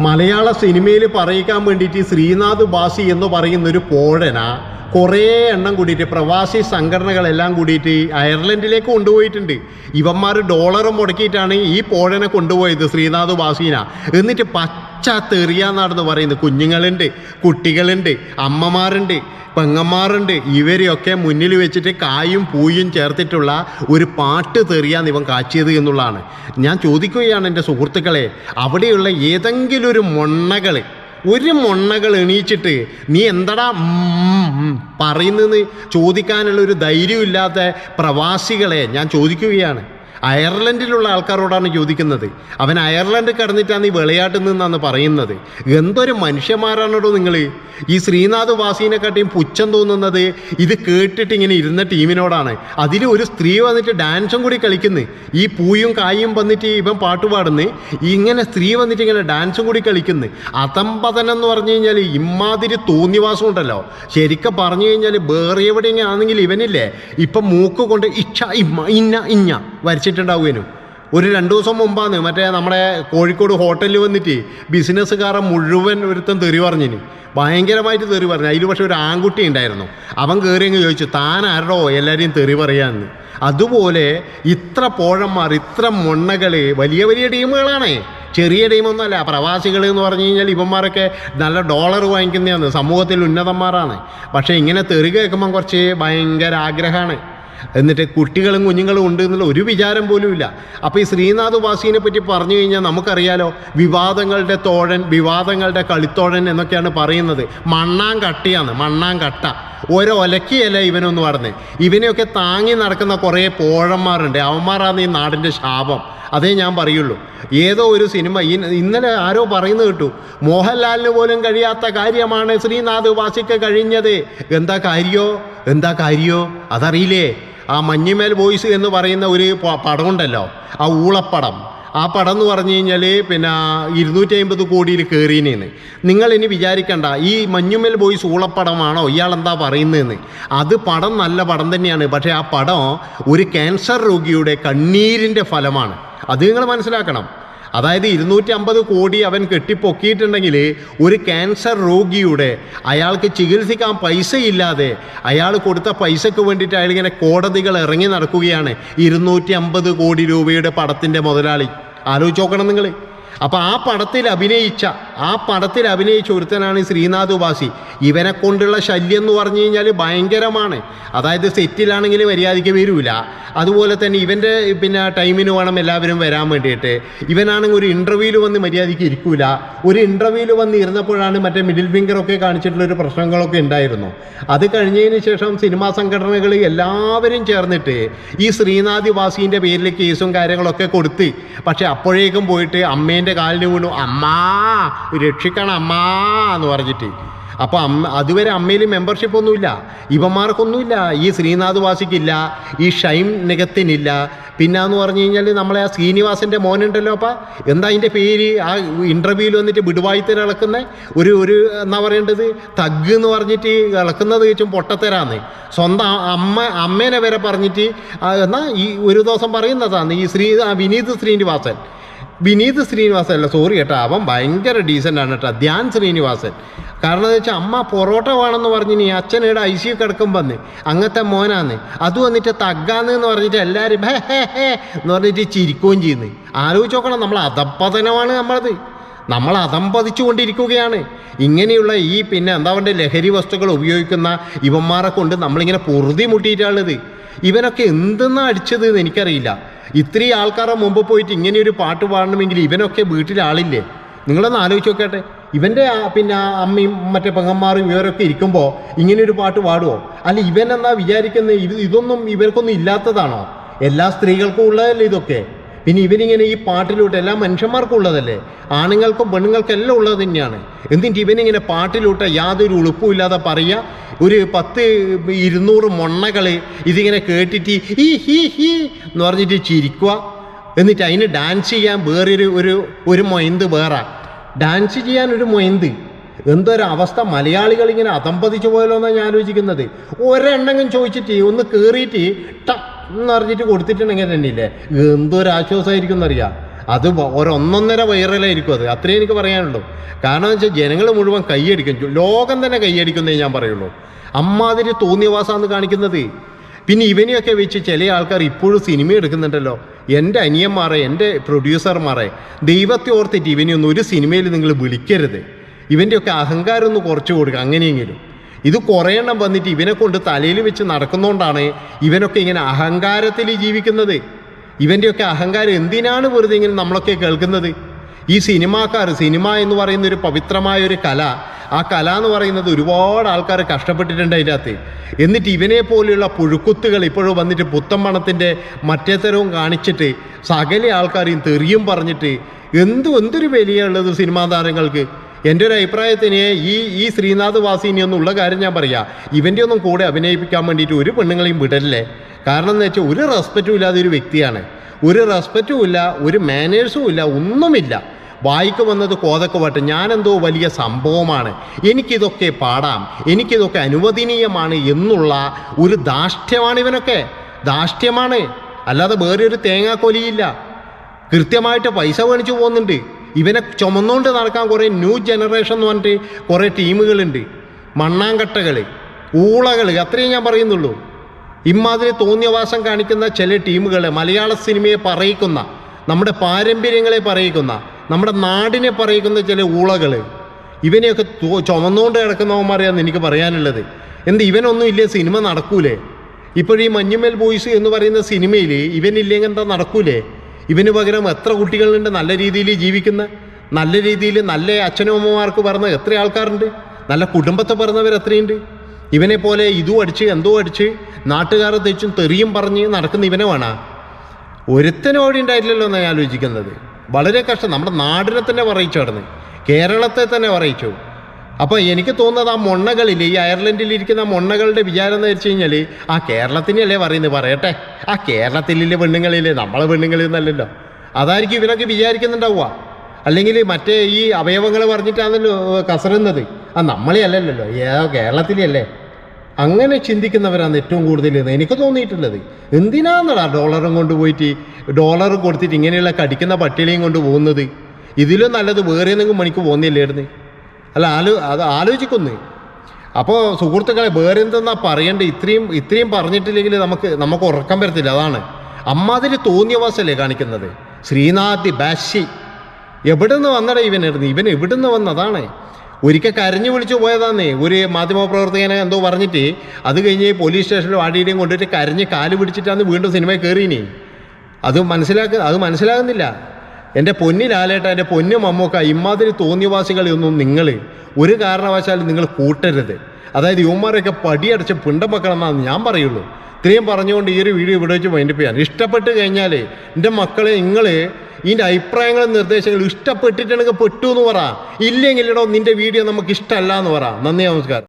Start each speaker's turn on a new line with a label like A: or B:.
A: മലയാള സിനിമയിൽ പറയിക്കാൻ വേണ്ടിയിട്ട് ശ്രീനാഥ് ബാസി എന്ന് പറയുന്നൊരു പോഴന. കുറേ എണ്ണം കൂടിയിട്ട് പ്രവാസി സംഘടനകളെല്ലാം കൂടിയിട്ട് അയർലൻഡിലേക്ക് കൊണ്ടുപോയിട്ടുണ്ട്. ഇവന്മാർ ഡോളർ മുടക്കിയിട്ടാണ് ഈ പോഴനെ കൊണ്ടുപോയത് ശ്രീനാഥ് വാസീന എന്നിട്ട് പച്ച തെറിയാന്നാണെന്ന് പറയുന്നത് കുഞ്ഞുങ്ങളുണ്ട് കുട്ടികളുണ്ട് അമ്മമാരുണ്ട് പെങ്ങന്മാരുണ്ട്. ഇവരെയൊക്കെ മുന്നിൽ വെച്ചിട്ട് കായും പൂയും ചേർത്തിട്ടുള്ള ഒരു പാട്ട് തെറിയാന്ന് ഇവൻ കാച്ചിയത് എന്നുള്ളതാണ്. ഞാൻ ചോദിക്കുകയാണ് എന്റെ സുഹൃത്തുക്കളെ അവിടെയുള്ള ഏതെങ്കിലും ഒരു മൊണ്ണകൾ ഒരു മൊണ്ണകൾ എണീച്ചിട്ട് നീ എന്തടാ പറയുന്നതെന്ന് ചോദിക്കാനുള്ള ഒരു ധൈര്യമില്ലാത്ത പ്രവാസികളെ ഞാൻ ചോദിക്കുകയാണ്. അയർലൻഡിലുള്ള ആൾക്കാരോടാണ് ചോദിക്കുന്നത്. അവൻ അയർലൻഡ് കടന്നിട്ടാണ് ഈ വിളയാട്ടിൽ നിന്നാണ് പറയുന്നത്. എന്തൊരു മനുഷ്യന്മാരാണോ നിങ്ങൾ ഈ ശ്രീനാഥ് വാസീനെക്കാട്ടിയും പുച്ഛം തോന്നുന്നത് ഇത് കേട്ടിട്ട് ഇങ്ങനെ ഇരുന്ന ടീമിനോടാണ്. അതിൽ ഒരു സ്ത്രീ വന്നിട്ട് ഡാൻസും കൂടി കളിക്കുന്നു. ഈ പൂയും കായും വന്നിട്ട് ഇവൻ പാട്ടുപാടുന്നു ഇങ്ങനെ സ്ത്രീ വന്നിട്ട് ഇങ്ങനെ ഡാൻസും കൂടി കളിക്കുന്നു. അതമ്പതനം എന്ന് പറഞ്ഞു കഴിഞ്ഞാൽ ഇമ്മാതിരി തോന്നിവാസം ഉണ്ടല്ലോ. ശരിക്കും പറഞ്ഞു കഴിഞ്ഞാൽ വേറെ എവിടെയെങ്കിലും ആണെങ്കിൽ ഇവനില്ലേ? ഇപ്പം മൂക്ക് കൊണ്ട് ഇച്ഛ ഇമ്മ ഇന്ന ഇഞ്ഞ വരച്ചിട്ടുണ്ടാവുകയും ഒരു രണ്ട് ദിവസം മുമ്പാണ് മറ്റേ നമ്മുടെ കോഴിക്കോട് ഹോട്ടലിൽ വന്നിട്ട് ബിസിനസ്സുകാരൻ മുഴുവൻ ഒരുത്തൻ തെറി പറഞ്ഞിന്. ഭയങ്കരമായിട്ട് തെറി പറഞ്ഞു. അതിൽ പക്ഷേ ഒരു ആൺകുട്ടി ഉണ്ടായിരുന്നു. അവൻ കയറി അങ്ങ് ചോദിച്ചു താൻ ആരോ എല്ലാവരെയും തെറി പറയാമെന്ന് അതുപോലെ ഇത്ര പോഴന്മാർ ഇത്ര മൊണ്ണകൾ വലിയ വലിയ ടീമുകളാണേ. ചെറിയ ടീമൊന്നുമല്ല പ്രവാസികൾ എന്ന് പറഞ്ഞു കഴിഞ്ഞാൽ ഇവന്മാരൊക്കെ നല്ല ഡോളർ വാങ്ങിക്കുന്നതാണ് സമൂഹത്തിൽ ഉന്നതന്മാരാണ്. പക്ഷേ ഇങ്ങനെ തെറി കേൾക്കുമ്പം കുറച്ച് ഭയങ്കര ആഗ്രഹമാണ്. എന്നിട്ട് കുട്ടികളും കുഞ്ഞുങ്ങളും ഉണ്ട് എന്നുള്ള ഒരു വിചാരം പോലും ഇല്ല. അപ്പോൾ ഈ ശ്രീനാഥ് വാസീനെ പറ്റി പറഞ്ഞു കഴിഞ്ഞാൽ നമുക്കറിയാലോ വിവാദങ്ങളുടെ തോഴൻ വിവാദങ്ങളുടെ കളിത്തോഴൻ എന്നൊക്കെയാണ് പറയുന്നത്. മണ്ണാൻ കട്ടിയാണ് മണ്ണാൻ കട്ട. ഒരൊലക്കിയല്ല ഇവനൊന്ന് പറഞ്ഞ് ഇവനെയൊക്കെ താങ്ങി നടക്കുന്ന കുറേ പോഴന്മാരുണ്ട്. അവന്മാരാണ് ഈ നാടിന്റെ ശാപം. അതേ ഞാൻ പറയുള്ളൂ. ഏതോ ഒരു സിനിമ ഇന്നലെ ആരോ പറയുന്നത് കേട്ടു. മോഹൻലാലിന് പോലും കഴിയാത്ത കാര്യമാണ് ശ്രീനാഥ് വാസിക്ക് കഴിഞ്ഞത്. എന്താ കാര്യോ? എന്താ കാര്യോ? അതറിയില്ലേ? ആ മഞ്ഞുമേൽ ബോയ്സ് എന്ന് പറയുന്ന ഒരു പടമുണ്ടല്ലോ. ആ ഊളപ്പടം. ആ പടം എന്ന് പറഞ്ഞു കഴിഞ്ഞാൽ പിന്നെ ഇരുന്നൂറ്റി അമ്പത് കോടിയിൽ കയറിയനെന്ന് നിങ്ങൾ ഇനി വിചാരിക്കണ്ട ഈ മഞ്ഞുമൽ ബോയ്സ് ഊളപ്പടമാണോ? ഇയാൾ എന്താ പറയുന്നതെന്ന് അത് പടം നല്ല പടം തന്നെയാണ്. പക്ഷേ ആ പടം ഒരു ക്യാൻസർ രോഗിയുടെ കണ്ണീരിന്റെ ഫലമാണ്. അത് നിങ്ങൾ മനസ്സിലാക്കണം. അതായത് ഇരുന്നൂറ്റി അമ്പത് കോടി അവൻ കെട്ടിപ്പൊക്കിയിട്ടുണ്ടെങ്കിൽ ഒരു ക്യാൻസർ രോഗിയുടെ അയാൾക്ക് ചികിത്സിക്കാൻ പൈസ ഇല്ലാതെ അയാൾ കൊടുത്ത പൈസക്ക് വേണ്ടിയിട്ട് അയാൾ ഇങ്ങനെ കോടതികൾ ഇറങ്ങി നടക്കുകയാണ്. ഇരുന്നൂറ്റി അമ്പത് കോടി രൂപയുടെ പടത്തിന്റെ മുതലാളി. ആലോചിച്ച് നോക്കണം നിങ്ങൾ അപ്പോൾ ആ പടത്തിൽ അഭിനയിച്ച ആ പടത്തിൽ അഭിനയിച്ച ഒരുത്തനാണ് ശ്രീനാഥ് ഉപാസി. ഇവനെ കൊണ്ടുള്ള ശല്യം എന്ന് പറഞ്ഞു കഴിഞ്ഞാൽ ഭയങ്കരമാണ്. അതായത് സെറ്റിലാണെങ്കിൽ മര്യാദയ്ക്ക് വരില്ല അതുപോലെ തന്നെ ഇവന്റെ പിന്നെ ടൈമിന് വേണം എല്ലാവരും വരാൻ വേണ്ടിയിട്ട്. ഇവനാണെങ്കിൽ ഒരു ഇന്റർവ്യൂവിൽ വന്ന് മര്യാദയ്ക്ക് ഇരിക്കൂല. ഒരു ഇന്റർവ്യൂവിൽ വന്ന് ഇരുന്നപ്പോഴാണ് മറ്റേ മിഡിൽ ഫിംഗറൊക്കെ കാണിച്ചിട്ടുള്ള ഒരു പ്രശ്നങ്ങളൊക്കെ ഉണ്ടായിരുന്നു. അത് കഴിഞ്ഞതിന് ശേഷം സിനിമാ സംഘടനകൾ എല്ലാവരും ചേർന്നിട്ട് ഈ ശ്രീനാഥ് വാസീന്റെ പേരിൽ കേസും കാര്യങ്ങളൊക്കെ കൊടുത്ത്. പക്ഷേ അപ്പോഴേക്കും പോയിട്ട് അമ്മേന്റെ കാലിന് വീണു. അമ്മാ രക്ഷിക്കണം അമ്മാ എന്ന് പറഞ്ഞിട്ട്. അപ്പോൾ അമ്മ അതുവരെ അമ്മയിൽ മെമ്പർഷിപ്പ് ഒന്നുമില്ല. ഇവന്മാർക്കൊന്നുമില്ല. ഈ ശ്രീനാഥ് വാസിക്കില്ല. ഈ ഷൈം നികത്തിനില്ല പിന്നെ എന്ന് പറഞ്ഞു കഴിഞ്ഞാൽ നമ്മളെ ആ ശ്രീനിവാസന്റെ മോനുണ്ടല്ലോ അപ്പം. എന്താ അതിന്റെ പേര്? ആ ഇന്റർവ്യൂവിൽ വന്നിട്ട് വിടുവായിത്തര ഇളക്കുന്ന ഒരു ഒരു എന്നാ പറയേണ്ടത്? തഗ് എന്ന് പറഞ്ഞിട്ട് ഇളക്കുന്നത് വെച്ചും പൊട്ടത്തരാന്ന്. സ്വന്തം അമ്മ അമ്മേനെ വരെ പറഞ്ഞിട്ട് എന്നാൽ എന്നാ ഈ ഒരു ദിവസം പറയുന്നതാണ് ഈ ശ്രീ വിനീത് ശ്രീനിവാസൻ. വിനീത് ശ്രീനിവാസൻ അല്ല സോറി കേട്ടോ അവൻ ഭയങ്കര ഡീസന്റ് ആണ് കേട്ടോ ധ്യാൻ ശ്രീനിവാസൻ. കാരണം എന്ന് വെച്ചാൽ അമ്മ പൊറോട്ട വേണമെന്ന് പറഞ്ഞിനി ഇവിടെ ഐ സി കിടക്കും വന്ന്. അങ്ങനത്തെ മോനാന്ന്. അത് വന്നിട്ട് തഗ്ഗാന്ന് എന്ന് പറഞ്ഞിട്ട് എല്ലാവരും ഹേ ഹേ ഹേ എന്ന് പറഞ്ഞിട്ട് ചിരിക്കുകയും ചെയ്യുന്നു. ആലോചിച്ച് നോക്കണം നമ്മൾ അധപ്പതനമാണ് നമ്മളത്. നമ്മൾ അതമ്പതിച്ചു കൊണ്ടിരിക്കുകയാണ് ഇങ്ങനെയുള്ള ഈ പിന്നെ എന്താ പറയുക ലഹരി വസ്തുക്കൾ ഉപയോഗിക്കുന്ന ഇവന്മാരെ കൊണ്ട് നമ്മളിങ്ങനെ പൊറുതി മുട്ടിയിട്ടാണുള്ളത് ഇവനൊക്കെ എന്തെന്നാ അടിച്ചത് എനിക്കറിയില്ല. ഇത്രയും ആൾക്കാരുടെ മുമ്പ് പോയിട്ട് ഇങ്ങനെ ഒരു പാട്ട് പാടണമെങ്കിൽ ഇവനൊക്കെ വീട്ടിൽ ആളില്ലേ? നിങ്ങളൊന്ന് ആലോചിച്ച് നോക്കട്ടെ ഇവന്റെ പിന്നെ അമ്മയും മറ്റേ പെങ്ങന്മാരും ഇവരൊക്കെ ഇരിക്കുമ്പോൾ ഇങ്ങനെ ഒരു പാട്ട് പാടുമോ അല്ല ഇവൻ എന്നാ വിചാരിക്കുന്നത് ഇത് ഇതൊന്നും ഇവർക്കൊന്നും ഇല്ലാത്തതാണോ? എല്ലാ സ്ത്രീകൾക്കും ഉള്ളതല്ലേ ഇതൊക്കെ? പിന്നെ ഇവനിങ്ങനെ ഈ പാട്ടിലൂട്ട് എല്ലാ മനുഷ്യന്മാർക്കും ഉള്ളതല്ലേ? ആണുങ്ങൾക്കും പെണ്ണുങ്ങൾക്കും എല്ലാം ഉള്ളത് തന്നെയാണ്. എന്നിട്ട് ഇവനിങ്ങനെ പാട്ടിലൂട്ട യാതൊരു ഉളുപ്പും ഇല്ലാതെ പറയുക? ഒരു പത്ത് ഇരുന്നൂറ് മൊണ്ണകൾ ഇതിങ്ങനെ കേട്ടിട്ട് ഈ ഹീ ഹീ എന്ന് പറഞ്ഞിട്ട് ചിരിക്കുക. എന്നിട്ട് അതിന് ഡാൻസ് ചെയ്യാൻ വേറൊരു ഒരു ഒരു മൊയന്ത് വേറെ. ഡാൻസ് ചെയ്യാൻ ഒരു മൊയന്ത്. എന്തൊരവസ്ഥ മലയാളികൾ ഇങ്ങനെ അതമ്പതിച്ചു പോയല്ലോ എന്നാണ് ഞാൻ ആലോചിക്കുന്നത്. ഒരെണ്ണെങ്കിലും ചോദിച്ചിട്ട് ഒന്ന് കയറിയിട്ട് ട എന്ന് പറഞ്ഞിട്ട് കൊടുത്തിട്ടുണ്ടെങ്കിൽ തന്നെ ഇല്ലേ എന്തൊരു ആശ്വാസമായിരിക്കും എന്നറിയാം അത് ഒരൊന്നൊന്നര വൈറലായിരിക്കും അത്. അത്രേ എനിക്ക് പറയാനുള്ളൂ. കാരണം വെച്ചാൽ ജനങ്ങൾ മുഴുവൻ കൈയടിക്കും. ലോകം തന്നെ കൈയടിക്കുന്നേ ഞാൻ പറയുള്ളൂ. അമ്മാതിരി തോന്നിയവാസാന്ന് കാണിക്കുന്നത്. പിന്നെ ഇവനെയൊക്കെ വെച്ച് ചില ആൾക്കാർ ഇപ്പോഴും സിനിമ എടുക്കുന്നുണ്ടല്ലോ. എന്റെ അനിയന്മാരെ എന്റെ പ്രൊഡ്യൂസർമാരെ ദൈവത്തെ ഓർത്തിട്ട് ഇവനെയൊന്നും ഒരു സിനിമയിൽ നിങ്ങൾ വിളിക്കരുത്. ഇവന്റെയൊക്കെ അഹങ്കാരം ഒന്ന് കുറച്ച് കൊടുക്കുക അങ്ങനെയെങ്കിലും. ഇത് കുറേ എണ്ണം വന്നിട്ട് ഇവനെ കൊണ്ട് തലയിൽ വെച്ച് നടക്കുന്നതുകൊണ്ടാണ് ഇവനൊക്കെ ഇങ്ങനെ അഹങ്കാരത്തിൽ ജീവിക്കുന്നത്. ഇവന്റെയൊക്കെ അഹങ്കാരം എന്തിനാണ് വെറുതെ ഇങ്ങനെ നമ്മളൊക്കെ കേൾക്കുന്നത്? ഈ സിനിമാക്കാർ സിനിമ എന്ന് പറയുന്ന ഒരു പവിത്രമായ ഒരു കല ആ കല എന്ന് പറയുന്നത് ഒരുപാട് ആൾക്കാർ കഷ്ടപ്പെട്ടിട്ടുണ്ട് അതിന്റെ അകത്ത് എന്നിട്ട് ഇവനെ പോലെയുള്ള പുഴുക്കുത്തുകൾ ഇപ്പോഴും വന്നിട്ട് പുത്തൻ പണത്തിന്റെ മറ്റേ തരവും കാണിച്ചിട്ട് സകല ആൾക്കാരെയും തെറിയും പറഞ്ഞിട്ട് എന്തു എന്തൊരു വിലയുള്ളത് സിനിമാ താരങ്ങൾക്ക്? എന്റെ ഒരു അഭിപ്രായത്തിന് ഈ ഈ ശ്രീനാഥ് വാസിനി എന്നുള്ള കാര്യം ഞാൻ പറയാം. ഇവന്റെ ഒന്നും കൂടെ അഭിനയിപ്പിക്കാൻ വേണ്ടിയിട്ട് ഒരു പെണ്ണുങ്ങളെയും വിടല്ലേ? കാരണം എന്ന് വെച്ചാൽ ഒരു റെസ്പെക്റ്റും ഇല്ലാതെ ഒരു വ്യക്തിയാണ്. ഒരു റെസ്പെക്റ്റും ഇല്ല ഒരു മാനേഴ്സും ഇല്ല ഒന്നുമില്ല. വായിക്ക് വന്നത് കോതക്ക് വട്ട് ഞാനെന്തോ വലിയ സംഭവമാണ്. എനിക്കിതൊക്കെ പാടാം. എനിക്കിതൊക്കെ അനുവദനീയമാണ് എന്നുള്ള ഒരു ദാഷ്ട്യമാണ് ഇവനൊക്കെ. ദാഷ്ട്യമാണ്. അല്ലാതെ വേറെ ഒരു തേങ്ങാക്കൊലിയില്ല. കൃത്യമായിട്ട് പൈസ മേടിച്ചു പോകുന്നുണ്ട്. ഇവനെ ചുമന്നുകൊണ്ട് നടക്കാൻ കുറേ ന്യൂ ജനറേഷൻ എന്ന് പറഞ്ഞിട്ട് കുറേ ടീമുകളുണ്ട്. മണ്ണാങ്കട്ടകൾ ഊളകൾ അത്രയും ഞാൻ പറയുന്നുള്ളൂ. ഇമാതിരി തോന്നിയവാസം കാണിക്കുന്ന ചില ടീമുകൾ മലയാള സിനിമയെ പറയിക്കുന്ന നമ്മുടെ പാരമ്പര്യങ്ങളെ പറയിക്കുന്ന നമ്മുടെ നാടിനെ പറയിക്കുന്ന ചില ഊളകൾ ഇവനെയൊക്കെ ചുമന്നുകൊണ്ട് കിടക്കുന്നവന്മാരെയാണ് എനിക്ക് പറയാനുള്ളത്. എന്ത് ഇവനൊന്നും ഇല്ലേ സിനിമ നടക്കൂലേ? ഇപ്പോഴീ മഞ്ഞുമേൽ ബോയ്സ് എന്ന് പറയുന്ന സിനിമയിൽ ഇവനില്ലെങ്കിൽ എന്താ നടക്കൂലേ? ഇവന് പകരം എത്ര കുട്ടികളുണ്ട് നല്ല രീതിയിൽ ജീവിക്കുന്ന നല്ല രീതിയിൽ നല്ല അച്ഛനും അമ്മമാർക്ക് പറഞ്ഞ എത്ര ആൾക്കാരുണ്ട്? നല്ല കുടുംബത്തെ പറഞ്ഞവർ എത്രയുണ്ട്? ഇവനെ പോലെ ഇതും അടിച്ച് എന്തോ അടിച്ച് നാട്ടുകാരെ തെച്ചും തെറിയും പറഞ്ഞ് നടക്കുന്ന ഇവനെ വേണ? ഒരുത്തനും ഓടി ഉണ്ടായിട്ടില്ലല്ലോ എന്നാണ് ഞാൻ ആലോചിക്കുന്നത്. വളരെ കഷ്ടം. നമ്മുടെ നാടിനെ തന്നെ പറയിച്ചു കടന്ന് കേരളത്തെ തന്നെ പറയിച്ചു. അപ്പോൾ എനിക്ക് തോന്നുന്നത് ആ മൊണ്ണകളിൽ ഈ അയർലൻഡിൽ ഇരിക്കുന്ന മൊണ്ണകളുടെ വിചാരം എന്ന് വെച്ച് കഴിഞ്ഞാൽ ആ കേരളത്തിനല്ലേ പറയുന്നത്? പറയട്ടെ. ആ കേരളത്തിലെ പെണ്ണുങ്ങളില്ലേ നമ്മളെ പെണ്ണുങ്ങളിൽ അതായിരിക്കും ഇവനൊക്കെ വിചാരിക്കുന്നുണ്ടാവുക. അല്ലെങ്കിൽ മറ്റേ ഈ അവയവങ്ങൾ പറഞ്ഞിട്ടാണല്ലോ കസറുന്നത്. ആ നമ്മളെ അല്ലല്ലോ. ഏതോ കേരളത്തിലല്ലേ അങ്ങനെ ചിന്തിക്കുന്നവരാണ് ഏറ്റവും കൂടുതൽ എനിക്ക് തോന്നിയിട്ടുള്ളത്. എന്തിനാന്നടാ ഡോളറും കൊണ്ട് പോയിട്ട് ഡോളർ കൊടുത്തിട്ട് ഇങ്ങനെയുള്ള കടിക്കുന്ന പട്ടികളെയും കൊണ്ട് പോകുന്നത്? ഇതിലും നല്ലത് വേറെ എന്തെങ്കിലും മണിക്ക് പോകുന്നില്ലായിരുന്നു അല്ല ആലോ അത് ആലോചിക്കുന്നേ. അപ്പോൾ സുഹൃത്തുക്കളെ വേറെ എന്തെന്നാ പറയേണ്ടത് ഇത്രയും ഇത്രയും പറഞ്ഞിട്ടില്ലെങ്കിൽ നമുക്ക് നമുക്ക് ഉറക്കം വരത്തില്ല. അതാണ്. അമ്മാതിരി തോന്നിയവാസല്ലേ കാണിക്കുന്നത്. ശ്രീനാഥി ബാഷി നിന്ന് വന്നടാ ഇവനായിരുന്നു ഇവൻ എവിടെ നിന്ന് വന്നതാണ്. ഒരിക്കൽ കരഞ്ഞു വിളിച്ചു പോയതാന്നേ. ഒരു മാധ്യമപ്രവർത്തകനെ എന്തോ പറഞ്ഞിട്ട് അത് കഴിഞ്ഞ് പോലീസ് സ്റ്റേഷനിലും ആടിയുടെയും കൊണ്ടുപോയിട്ട് കരഞ്ഞ് കാൽ പിടിച്ചിട്ടാണ് വീണ്ടും സിനിമയിൽ കയറിയിനി. അത് മനസ്സിലാക്ക അത് മനസ്സിലാകുന്നില്ല. എന്റെ പൊന്നി ലാലേട്ട എന്റെ പൊന്നു മമ്മൂക്ക ഇമാതിരി തോന്നിയവാസികളെയൊന്നും നിങ്ങൾ ഒരു കാരണവശാലും നിങ്ങൾ കൂട്ടരുത്. അതായത് യുവന്മാരൊക്കെ പടിയടച്ച് പിണ്ടം ഞാൻ പറയുള്ളൂ. ഇത്രയും പറഞ്ഞുകൊണ്ട് ഈ ഒരു വീഡിയോ ഇവിടെ വെച്ച് വൈൻഡപ്പ് ചെയ്യാൻ ഇഷ്ടപ്പെട്ട് കഴിഞ്ഞാൽ എന്റെ മക്കളെ നിങ്ങൾ ഇതിന്റെ അഭിപ്രായങ്ങളും നിർദ്ദേശങ്ങളും ഇഷ്ടപ്പെട്ടിട്ടുണ്ടെങ്കിൽ പെട്ടു എന്ന് പറ. ഇല്ലെങ്കിലോ നിന്റെ വീഡിയോ നമുക്ക് ഇഷ്ടമല്ല എന്ന് പറ. നന്ദി നമസ്കാരം.